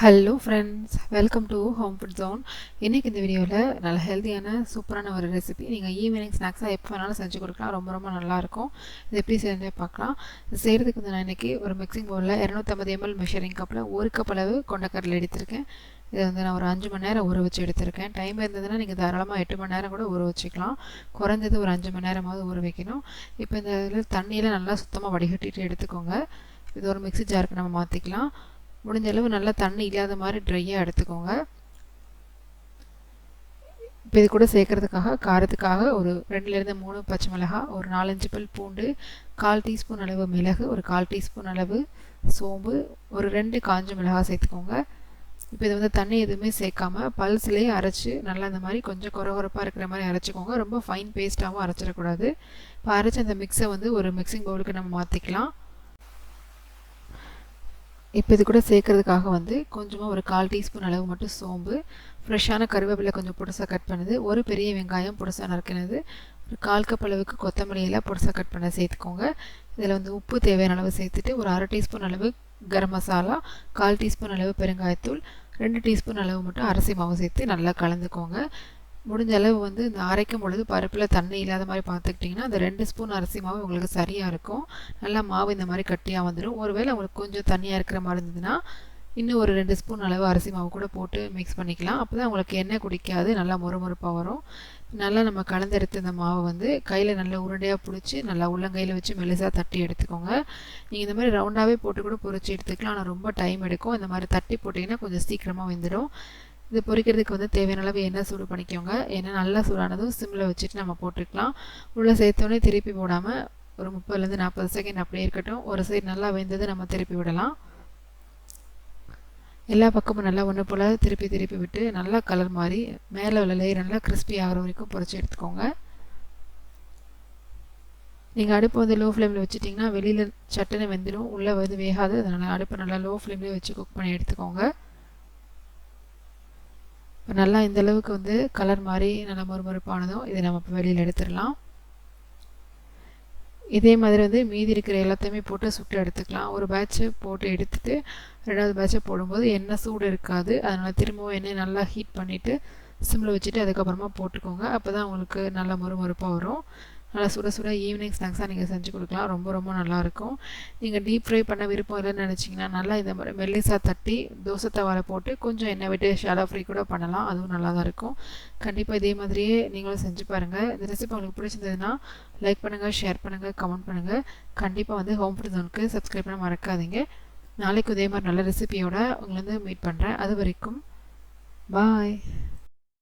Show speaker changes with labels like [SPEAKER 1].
[SPEAKER 1] Hello friends welcome to home food zone இன்றைக்கி இந்த வீடியோவில் நல்ல ஹெல்த்தியான சூப்பரான ஒரு ரெசிபி நீங்கள் ஈவினிங் ஸ்நாக்ஸாக எப்போ வேணாலும் செஞ்சு கொடுக்கலாம். ரொம்ப ரொம்ப நல்லாயிருக்கும். இது எப்படி செஞ்சு பார்க்கலாம். செய்கிறதுக்கு வந்து நான் இன்றைக்கி ஒரு மிக்சிங் பவுலில் இரநூத்தம்பது எம்எல் மெஷரிங் கப்பில் ஒரு கப் அளவு கொண்டக்கடலை எடுத்திருக்கேன். இதை வந்து நான் ஒரு அஞ்சு மணி நேரம் ஊற வச்சு எடுத்திருக்கேன். டைம் இருந்ததுன்னா நீங்கள் தாராளமாக எட்டு மணி நேரம் கூட ஊற வச்சுக்கலாம். குறைஞ்சது ஒரு அஞ்சு மணி நேரமாவது ஊற வைக்கணும். இப்போ இந்த இதில் தண்ணியில் நல்லா சுத்தமாக வடிகட்டிட்டு எடுத்துக்கோங்க. இது ஒரு மிக்சி ஜாருக்கு நம்ம மாற்றிக்கலாம் முடிஞ்சளவு நல்லா தண்ணி இல்லாத மாதிரி ட்ரையாக எடுத்துக்கோங்க. இப்போ இது கூட சேர்க்கறதுக்காக காரத்துக்காக ஒரு ரெண்டுலேருந்து மூணு பச்சை மிளகா ஒரு நாலஞ்சு பல் பூண்டு கால் டீஸ்பூன் அளவு மிளகு ஒரு கால் டீஸ்பூன் அளவு சோம்பு ஒரு ரெண்டு காஞ்ச மிளகா சேர்த்துக்கோங்க. இப்போ இது வந்து தண்ணி எதுவுமே சேர்க்காம பல்ஸ்லேயே அரைச்சி நல்லா இந்த மாதிரி கொஞ்சம் குறகுறப்பாக இருக்கிற மாதிரி அரைச்சிக்கோங்க. ரொம்ப ஃபைன் பேஸ்ட்டாகவும் அரைச்சிடக்கூடாது. இப்போ அரைச்சி அந்த மிக்ஸை வந்து ஒரு மிக்சிங் பவுலுக்கு நம்ம மாற்றிக்கலாம் இப்போ இது கூட சேர்க்கறதுக்காக வந்து கொஞ்சமாக ஒரு கால் டீஸ்பூன் அளவு மட்டும் சோம்பு ஃப்ரெஷ்ஷான கருவேப்பிலை கொஞ்சம் புதுசாக கட் பண்ணுது ஒரு பெரிய வெங்காயம் புதுசாக நறுக்கினது ஒரு கால் கப் அளவுக்கு கொத்தமல்லியெல்லாம் புதுசாக கட் பண்ண சேர்த்துக்கோங்க. இதில் வந்து உப்பு தேவையான அளவு சேர்த்துட்டு ஒரு அரை டீஸ்பூன் அளவு கரம் மசாலா கால் டீஸ்பூன் அளவு பெருங்காயத்தூள் ரெண்டு டீஸ்பூன் அளவு மட்டும் அரிசி மாவு சேர்த்து நல்லா கலந்துக்கோங்க. முடிஞ்ச அளவு வந்து இந்த அரைக்கும் பொழுது பருப்பில் தண்ணி இல்லாத மாதிரி பார்த்துக்கிட்டிங்கன்னா அந்த ரெண்டு ஸ்பூன் அரிசி மாவு உங்களுக்கு சரியாக இருக்கும். நல்லா மாவு இந்த மாதிரி கட்டியாக வந்துடும் ஒருவேளை உங்களுக்கு கொஞ்சம் தண்ணியாக இருக்கிற மாதிரி இருந்ததுன்னா இன்னும் ஒரு ரெண்டு ஸ்பூன் அளவு அரிசி மாவு கூட போட்டு மிக்ஸ் பண்ணிக்கலாம். அப்போ தான் உங்களுக்கு எண்ணெய் குடிக்காது நல்லா முறுமுறுப்பாக வரும். நல்லா நம்ம கலந்தெடுத்து இந்த மாவை வந்து கையில் நல்லா உருண்டையாக பிடிச்சி நல்லா உள்ளங்கையில் வச்சு மெலிசாக தட்டி எடுத்துக்கோங்க. நீங்கள் இந்த மாதிரி ரவுண்டாகவே போட்டு கூட பொறிச்சு எடுத்துக்கலாம். ஆனால் ரொம்ப டைம் எடுக்கும். இந்த மாதிரி தட்டி போட்டிங்கன்னா கொஞ்சம் சீக்கிரமாக வெந்துடும் இது பொரிக்கிறதுக்கு வந்து தேவையான அளவு எண்ணெய் சூடு பண்ணிக்கோங்க. எண்ணெய் நல்லா சூடானதும் சிம்மில் வச்சுட்டு நம்ம போட்டுக்கலாம். உள்ளே சேர்த்தோடனே திருப்பி போடாமல் ஒரு முப்பதுலேருந்து நாற்பது செகண்ட் அப்படியே இருக்கட்டும். ஒரு சைடு நல்லா வெந்தது நம்ம திருப்பி விடலாம். எல்லா பக்கமும் நல்லா ஒன்று போல் திருப்பி திருப்பி விட்டு நல்லா கலர் மாதிரி மேலே உள்ள லேயர் நல்லா கிறிஸ்பி ஆகிற வரைக்கும் பொறிச்சு எடுத்துக்கோங்க. நீங்கள் அடுப்பு வந்து லோ ஃப்ளேமில் வச்சுட்டிங்கன்னா வெளியில் சட்டுன்னு வெந்துடும் உள்ளே வந்து வேகாது. அதனால் அடுப்பை நல்லா லோ ஃப்ளேம்லேயே வச்சு குக் பண்ணி எடுத்துக்கோங்க. நல்லா இந்த அளவுக்கு வந்து கலர் மாதிரி நல்லா மறுமறுப்பானதும் இதை நம்ம இப்போ வெளியில் எடுத்துடலாம். இதே மாதிரி வந்து மீதி இருக்கிற எல்லாத்தையுமே போட்டு சுட்டு எடுத்துக்கலாம். ஒரு பேட்சை போட்டு எடுத்துட்டு ரெண்டாவது பேட்சை போடும்போது எண்ணெய் சூடு இருக்காது. அதனால் திரும்பவும் எண்ணெய் நல்லா ஹீட் பண்ணிவிட்டு சிம்மில் வச்சுட்டு அதுக்கப்புறமா போட்டுக்கோங்க. அப்போ தான் உங்களுக்கு நல்லா மறுமறுப்பாக வரும். நல்லா சுட சுட ஈவினிங் ஸ்நாக்ஸாக நீங்கள் செஞ்சு கொடுக்கலாம். ரொம்ப ரொம்ப நல்லாயிருக்கும். நீங்கள் டீப் ஃப்ரை பண்ண விருப்பம் இல்லைன்னு நினச்சிங்கன்னா நல்லா இந்த மாதிரி மெல்லிசாக தட்டி தோசை தவால போட்டு கொஞ்சம் எண்ணெய் விட்டு ஷாலோ ஃப்ரை கூட பண்ணலாம். அதுவும் நல்லா தான் இருக்கும் கண்டிப்பாக இதே மாதிரியே நீங்களும் செஞ்சு பாருங்கள் இந்த ரெசிபி உங்களுக்கு பிடிச்சிருந்ததுன்னா லைக் பண்ணுங்கள் ஷேர் பண்ணுங்கள் கமெண்ட் பண்ணுங்கள் கண்டிப்பாக வந்து ஹோம் ஃபுட் ஜோனுக்கு சப்ஸ்கிரைப் பண்ண மறக்காதீங்க. நாளைக்கு இதே மாதிரி நல்ல ரெசிபியோட உங்களை வந்து மீட் பண்ணுறேன் அது வரைக்கும் பாய்